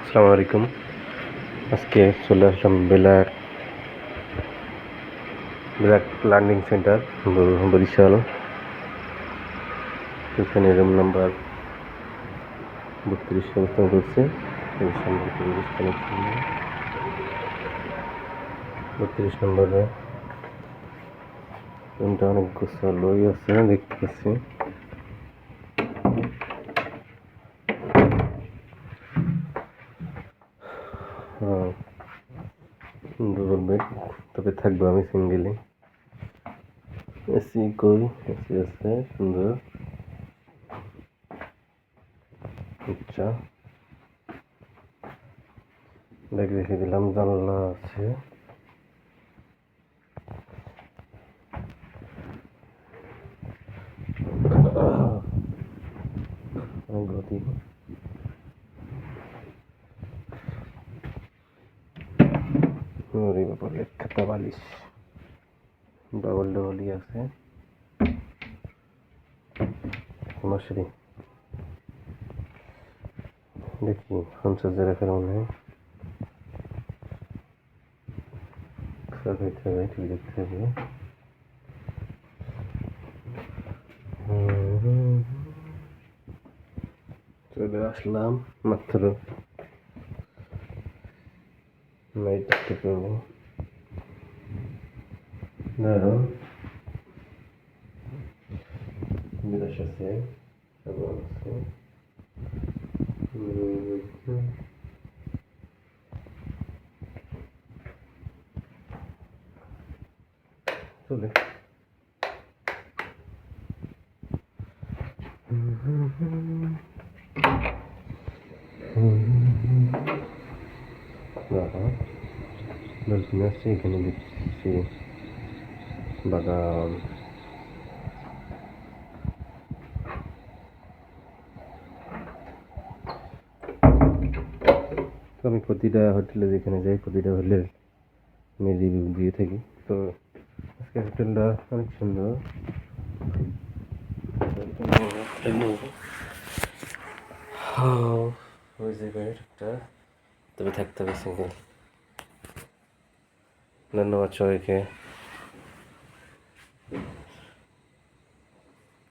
আসসালামু আলাইকুম। আজকে চলে আসলাম বেলার বেলার লার্নিং সেন্টার বরিশাল। এখানে রুম নাম্বার বত্রিশ অবস্থান করছে। বত্রিশ নম্বরে। রুমটা অনেক গোছালোই আছে, দেখতে পাচ্ছি। ডবল বেড তবে থাকব আমি সিঙ্গেলি এসি কই এসি আছে, সুন্দর। আচ্ছা। দেখ রেখে দিলাম, জানলা আছে। অনেক ওরে বাবা খাতা বালিশ ডবল ডবলই আছে মশারি দেখি পঞ্চাশ হাজার রাখার মনে হয় সব হইতে হবে ঠিক দেখতে হবে হুম, চলে আসলাম মাত্র লাইট দেখতে পাবো দাঁড়ো বিরাশ আছে এবং আছে। হুম, চলে। দাঁড়া বেলকুনি আসছে, এখানে দেখছি বাগান তো আমি প্রতিটা হোটেলে যেখানে যাই, প্রতিটা হোটেলের আমি রিভিউ দিয়ে থাকি। তো আজকে হোটেলটা অনেক সুন্দর। ওই জায়গায় একটা তবে থাকতে হবে সিঙ্গেল ধন্যবাদ সবাইকে।